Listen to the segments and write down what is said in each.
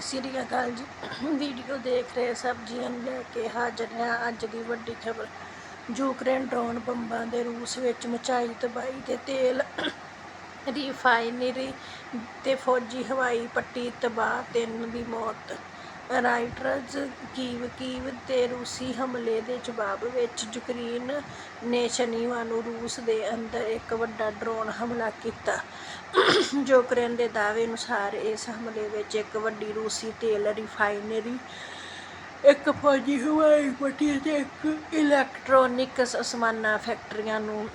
ਸਤਿ ਸ੍ਰੀ ਅਕਾਲ ਜੀ। ਵੀਡੀਓ ਦੇਖ ਰਹੇ ਸਭ ਜੀਆਂ ਨੂੰ ਲੈ ਕੇ ਹਾਜ਼ਰ ਹਾਂ ਅੱਜ ਦੀ ਵੱਡੀ ਖਬਰ। ਯੂਕਰੇਨ ਡਰੋਨ ਬੰਬਾਂ ਦੇ ਰੂਸ ਵਿੱਚ ਮਚਾਈ ਤਬਾਹੀ ਤੇ ਤੇਲ ਰਿਫਾਈਨਰੀ ਤੇ ਫੌਜੀ ਹਵਾਈ ਪੱਟੀ ਤਬਾਹ, ਤਿੰਨ ਦੀ ਮੌਤ। ਰਾਈਟਰਜ਼ ਕੀਵ ਕੀਵ ਤੇ ਰੂਸੀ ਹਮਲੇ ਦੇ ਜਵਾਬ ਵਿੱਚ ਯੂਕਰੇਨ ਨੇ ਸ਼ਨੀਵਾਰ ਨੂੰ ਰੂਸ ਦੇ ਅੰਦਰ ਇੱਕ ਵੱਡਾ ਡਰੋਨ ਹਮਲਾ ਕੀਤਾ। ਯੂਕਰੇਨ ਦੇ ਦਾਅਵੇ ਅਨੁਸਾਰ ਇਸ ਹਮਲੇ ਵਿੱਚ ਇੱਕ ਵੱਡੀ ਰੂਸੀ ਤੇਲ ਰਿਫਾਈਨਰੀ, ਇੱਕ ਫੌਜੀ ਹਵਾਈ ਪੱਟੀ ਤੇ ਇੱਕ ਇਲੈਕਟ੍ਰੋਨਿਕ ਸਮਾਨਾ ਫੈਕਟਰੀਆਂ ਨੂੰ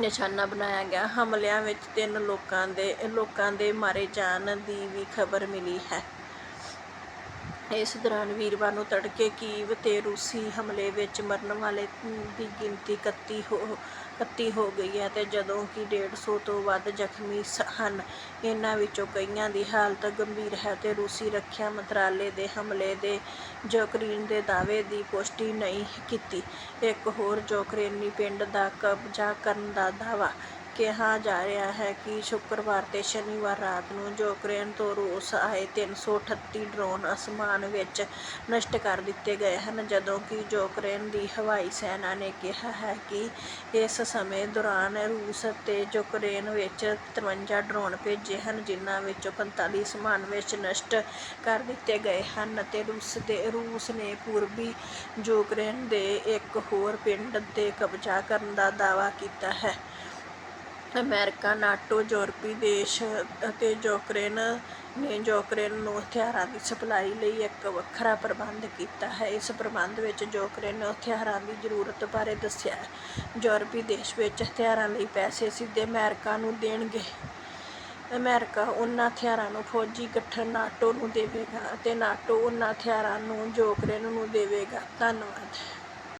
ਨਿਸ਼ਾਨਾ ਬਣਾਇਆ ਗਿਆ। ਹਮਲਿਆਂ ਵਿੱਚ ਤਿੰਨ ਲੋਕਾਂ ਦੇ ਲੋਕਾਂ ਦੇ ਮਾਰੇ ਜਾਣ ਦੀ ਵੀ ਖਬਰ ਮਿਲੀ ਹੈ। ਇਸ ਦੌਰਾਨ ਵੀਰਵਾਰ ਨੂੰ ਤੜਕੇ ਕੀਵ ਤੇ ਰੂਸੀ ਹਮਲੇ ਵਿੱਚ ਮਰਨ ਵਾਲੇ ਦੀ ਗਿਣਤੀ 31 ਹੋ 31 ਹੋ ਗਈ ਹੈ ਤੇ ਜਦੋਂ ਕਿ 150 ਤੋਂ ਵੱਧ ਜ਼ਖਮੀ ਸ- ਹਨ, ਇਹਨਾਂ ਵਿੱਚੋਂ ਕਈਆਂ ਦੀ ਹਾਲਤ ਗੰਭੀਰ ਹੈ ਤੇ ਰੂਸੀ ਰੱਖਿਆ ਮੰਤਰਾਲੇ ਦੇ ਹਮਲੇ ਦੇ ਯੂਕਰੇਨ ਦੇ ਦਾਅਵੇ ਦੀ ਪੁਸ਼ਟੀ ਨਹੀਂ ਕੀਤੀ। ਇੱਕ ਹੋਰ ਯੂਕਰੇਨੀ ਪਿੰਡ ਦਾ ਕਬਜ਼ਾ ਕਰਨ ਦਾ ਦਾਅਵਾ ਕਿਹਾ ਜਾ ਰਿਹਾ ਹੈ ਕਿ ਸ਼ੁੱਕਰਵਾਰ ਤੇ ਸ਼ਨੀਵਾਰ ਰਾਤ ਨੂੰ ਯੂਕਰੇਨ ਤੋਂ ਰੂਸ ਆਏ 338 ਡਰੋਨ ਅਸਮਾਨ ਵਿੱਚ ਨਸ਼ਟ ਕਰ ਦਿੱਤੇ ਗਏ ਹਨ, ਜਦੋਂ ਕਿ ਯੂਕਰੇਨ ਦੀ ਹਵਾਈ ਸੈਨਾ ਨੇ ਕਿਹਾ ਹੈ ਕਿ ਇਸ ਸਮੇਂ ਦੌਰਾਨ ਰੂਸ ਅਤੇ ਯੂਕਰੇਨ ਵਿੱਚ 53 ਡਰੋਨ ਭੇਜੇ ਹਨ, ਜਿਨ੍ਹਾਂ ਵਿੱਚੋਂ 45 ਅਸਮਾਨ ਵਿੱਚ ਨਸ਼ਟ ਕਰ ਦਿੱਤੇ ਗਏ ਹਨ ਅਤੇ ਰੂਸ ਦੇ, ਰੂਸ ਨੇ ਪੂਰਬੀ ਯੂਕਰੇਨ ਦੇ ਇੱਕ ਹੋਰ ਪਿੰਡ ਤੇ ਕਬਜ਼ਾ ਕਰਨ ਦਾ ਦਾਅਵਾ ਕੀਤਾ ਹੈ। ਅਮਰੀਕਾ, ਨਾਟੋ, ਯੂਰਪੀ ਦੇਸ਼ ਅਤੇ ਯੂਕਰੇਨ ਨੇ ਯੂਕਰੇਨ ਨੂੰ ਹਥਿਆਰਾਂ ਦੀ ਸਪਲਾਈ ਲਈ ਇੱਕ ਵੱਖਰਾ ਪ੍ਰਬੰਧ ਕੀਤਾ ਹੈ। ਇਸ ਪ੍ਰਬੰਧ ਵਿੱਚ ਯੂਕਰੇਨ ਨੂੰ ਹਥਿਆਰਾਂ ਦੀ ਜ਼ਰੂਰਤ ਬਾਰੇ ਦੱਸਿਆ ਯੂਰਪੀ ਦੇਸ਼ ਵਿੱਚ ਹਥਿਆਰਾਂ ਲਈ ਪੈਸੇ ਸਿੱਧੇ ਅਮਰੀਕਾ ਨੂੰ ਦੇਣਗੇ। ਅਮਰੀਕਾ ਉਹਨਾਂ ਹਥਿਆਰਾਂ ਨੂੰ ਫੌਜੀ ਗਠਨ ਨਾਟੋ ਨੂੰ ਦੇਵੇਗਾ ਅਤੇ ਨਾਟੋ ਉਹਨਾਂ ਹਥਿਆਰਾਂ ਨੂੰ ਯੂਕਰੇਨ ਨੂੰ ਦੇਵੇਗਾ। ਧੰਨਵਾਦ।